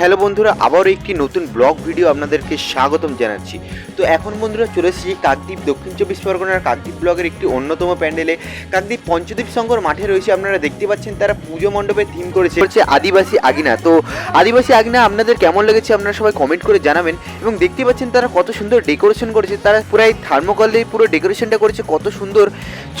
Hello বন্ধুরা, আবারও একটি নতুন ব্লগ ভিডিও আপনাদেরকে স্বাগতম জানাচ্ছি। তো এখন বন্ধুরা চলে এসেছি কাকদ্বীপ, দক্ষিণ চব্বিশ পরগনার কাকদ্বীপ ব্লগের একটি অন্যতম প্যান্ডেলে। কাকদ্বীপ পঞ্চদ্বীপ সংঘর মাঠে রয়েছে, আপনারা দেখতে পাচ্ছেন তারা পুজো মণ্ডপে থিম করেছে, হচ্ছে আদিবাসী আগিনা। তো আদিবাসী আগিনা আপনাদের কেমন লেগেছে আপনারা সবাই কমেন্ট করে জানাবেন এবং দেখতে পাচ্ছেন তারা কত সুন্দর ডেকোরেশন করেছে, তারা পুরাই থার্মোকল দিয়ে পুরো ডেকোরেশনটা করেছে, কত সুন্দর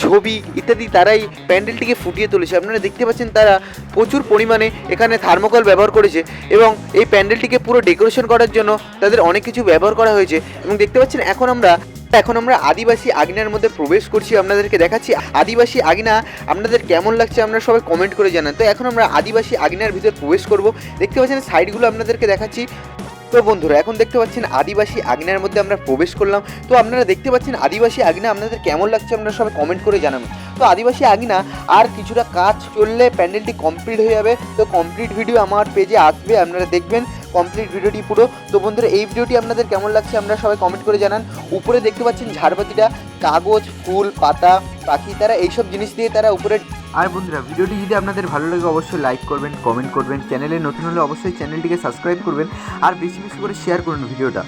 ছবি ইত্যাদি তারাই প্যান্ডেলটিকে ফুটিয়ে তুলেছে। আপনারা দেখতে পাচ্ছেন তারা প্রচুর পরিমাণে এখানে থার্মোকল ব্যবহার করেছে এবং এই প্যান্ডেলটিকে পুরো ডেকোরেশন করার জন্য তাদের অনেক কিছু ব্যবহার করা হয়েছে এবং দেখতে পাচ্ছেন এখন আমরা এখন আমরা আদিবাসী আগিনার মধ্যে প্রবেশ করছি, আপনাদেরকে দেখাচ্ছি। আদিবাসী আগিনা, আপনাদের কেমন লাগছে আপনারা সবাই কমেন্ট করে জানান। তো এখন আমরা আদিবাসী আগিনার ভিতর প্রবেশ করব। দেখতে পাচ্ছেন সাইডগুলো আপনাদেরকে দেখাচ্ছি। তো বন্ধুরা, এখন দেখতে পাচ্ছেন আদিবাসী আগ্নেয়ের মধ্যে আমরা প্রবেশ করলাম। তো আপনারা দেখতে পাচ্ছেন আদিবাসী আগ্নে আপনাদের কেমন লাগছে আপনারা সবাই কমেন্ট করে জানাবেন। তো আদিবাসী আগিনা আর কিছুটা কাজ চললে প্যান্ডেলটি কমপ্লিট হয়ে যাবে। তো কমপ্লিট ভিডিও আমার পেজে আসবে, আপনারা দেখবেন কমপ্লিট ভিডিওটি পুরো। তো বন্ধুরা, এই ভিডিওটি আপনাদের কেমন লাগছে আপনারা সবাই কমেন্ট করে জানান। উপরে দেখতে পাচ্ছেন ঝাড়বাতিটা। কাগজ, ফুল, পাতা, পাখি, তারা এইসব জিনিস দিয়ে তারা উপরে আর বন্ধুরা, ভিডিওটি যদি আপনাদের ভালো লাগে, অবশ্যই লাইক করবেন কমেন্ট করবেন চ্যানেলে নতুন হলে অবশ্যই চ্যানেলটিকে সাবস্ক্রাইব করবেন, আর বেশি বেশি করে শেয়ার করুন ভিডিওটা।